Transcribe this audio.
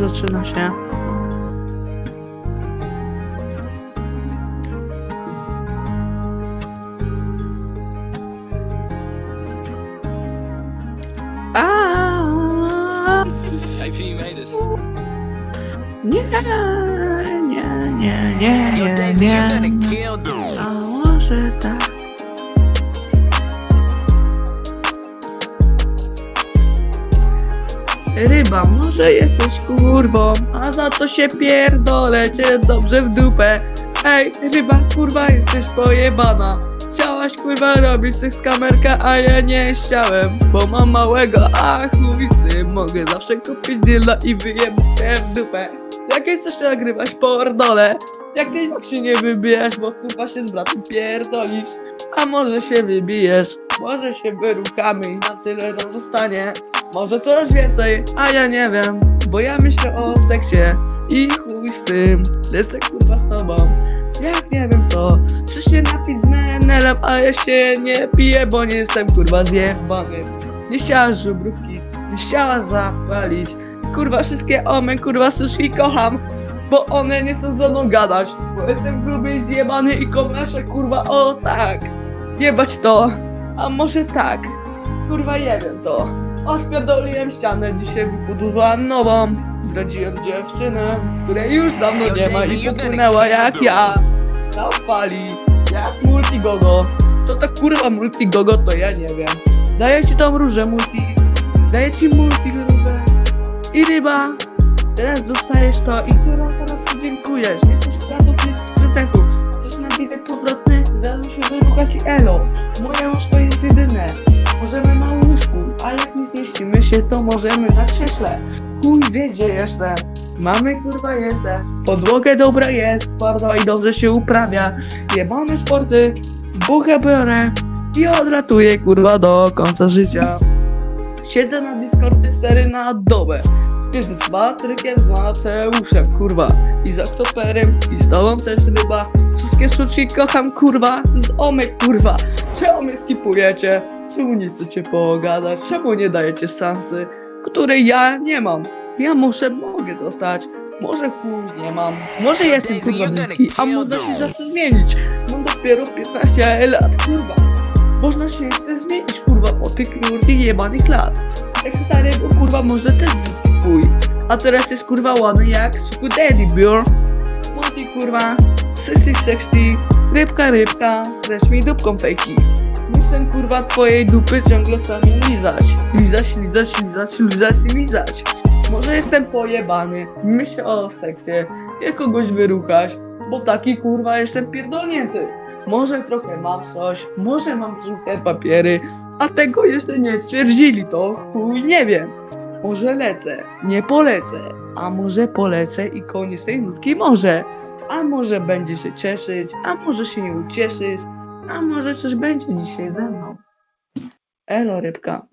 zaczyna się. Nie, nie, nie, nie, nie, nie. A może tak. Ryba, może jesteś kurwą, a za to się pierdolę cię dobrze w dupę. Ej, ryba, kurwa, jesteś pojebana. Chciałaś kurwa robić seks kamerka, a ja nie chciałem, bo mam małego, a chuj z mogę zawsze kupić dyla i wyjebać w dupę. Jak chcesz nagrywać pordole, jak ty tak się nie wybijesz, bo kurwa się z bratem pierdolisz. A może się wybijesz, może się wyruchamy i na tyle nam zostanie. Może coś więcej, a ja nie wiem, bo ja myślę o seksie i chuj z tym, lecę kurwa z tobą. Jak nie wiem co, czy się napić z menelem, a ja się nie piję, bo nie jestem kurwa zjebany. Nie chciała żubrówki, nie chciała zapalić. Kurwa wszystkie omen, kurwa sushi kocham, bo one nie chcą ze mną gadać. Bo jestem gruby i zjebany i komeszę kurwa o tak. Jebać to, a może tak. Kurwa jeden to. Ośpierdoliłem ścianę, dzisiaj wybudowałem nową. Zdradziłem dziewczynę, której już dawno nie ma i popłynęła jak ja. Na fali, jak multigogo. To ta kurwa multigogo to ja nie wiem. Daję ci tą różę multi. Daję ci multi różę. I ryba. Teraz dostajesz to i teraz teraz ci dziękujesz. Jesteś prawdą z prezentu. Chcesz na bilet powrotny? Zaraz się wyruchać i elo. Moje łóżko się, to możemy na krześle. Chuj wie gdzie jeszcze. Mamy kurwa jeszcze. Podłogę dobra jest, twarda i dobrze się uprawia. Jebane sporty, buchę biorę i odlatuję kurwa do końca życia. Siedzę na Discordzie 4 na dobę. Siedzę z Patrykiem, z Mateuszem, kurwa. I z Oktoperem, i z tobą też ryba. Wszystkie sztuczki kocham, kurwa. Z Omek, kurwa. Czemu mnie skipujecie? Czemu nie chcecie pogadać? Czemu nie dajecie szansy, której ja nie mam? Ja może mogę dostać. Może chuj nie mam. Może jestem kurwa brzydki, a może się zawsze zmienić. Mam dopiero 15 lat, kurwa. Można się jeszcze zmienić, kurwa, po tych kurki jebanych lat. Jak starego, kurwa, może też brzydki twój. A teraz jest kurwa ładny jak suku daddy, bior. Monty, kurwa, sexy, sexy, rybka, rybka, lecz mi dupką fejki. Nie kurwa, twojej dupy ciągle sami lizać. Lizać, lizać, lizać, lizać lizać. Może jestem pojebany, myślę o seksie, jak kogoś wyruchać, bo taki kurwa jestem pierdolnięty. Może trochę mam coś, może mam żółte papiery, a tego jeszcze nie stwierdzili, to chuj nie wiem. Może lecę, nie polecę, a może polecę i koniec tej nutki może. A może będzie się cieszyć, a może się nie ucieszyć, a może coś będzie dzisiaj ze mną. Elo rybka.